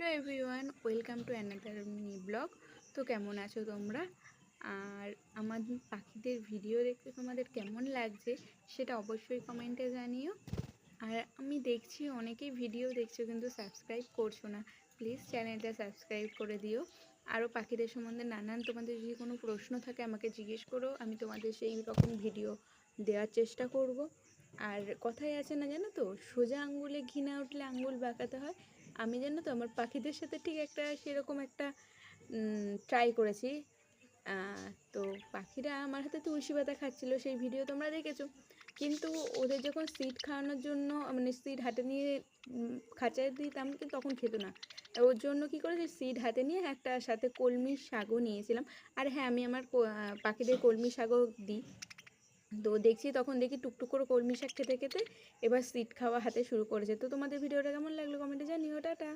Hello everyone welcome to another mini blog তো কেমন আছো তোমরা? আর আমার পাখিদের ভিডিও দেখতে তোমাদের কেমন লাগছে সেটা অবশ্যই কমেন্টে জানিও। আর আমি দেখছি, অনেকেই ভিডিও দেখছ কিন্তু সাবস্ক্রাইব করছ না। প্লিজ চ্যানেলটা সাবস্ক্রাইব করে দিও। আরও পাখিদের সম্বন্ধে নানান তোমাদের যদি কোনো প্রশ্ন থাকে আমাকে জিজ্ঞেস করো, আমি তোমাদের সেই রকম ভিডিও দেওয়ার চেষ্টা করব। আর কথাই আছে না জানো তো, সোজা আঙ্গুলে ঘি না উঠলে আঙ্গুল বাঁকাতে হয়। আমি জানো তো, আমার পাখিদের সাথে ঠিক একটা সেরকম একটা ট্রাই করেছি। তো পাখিরা আমার হাতে তুলসী পাতা খাচ্ছিল, সেই ভিডিও তোমরা দেখেছ। কিন্তু ওদের যখন সিড খাওয়ানোর জন্য মানে সিড হাতে নিয়ে খাঁচায় দিতাম, কিন্তু তখন খেত না। ওর জন্য কী করেছি সিড হাতে নিয়ে একটা সাথে কলমি শাকও নিয়েছিলাম। আর হ্যাঁ আমি আমার পাখিদের কলমি শাকও দিই। তো দেখছি তখন দেখি টুকটুক করে কলমি শাক খেতে খেতে এবার সিট খাওয়া হাতে শুরু করেছে। তো তোমাদের ভিডিওটা কেমন লাগল? কমেন্টে জানিও। টাটা।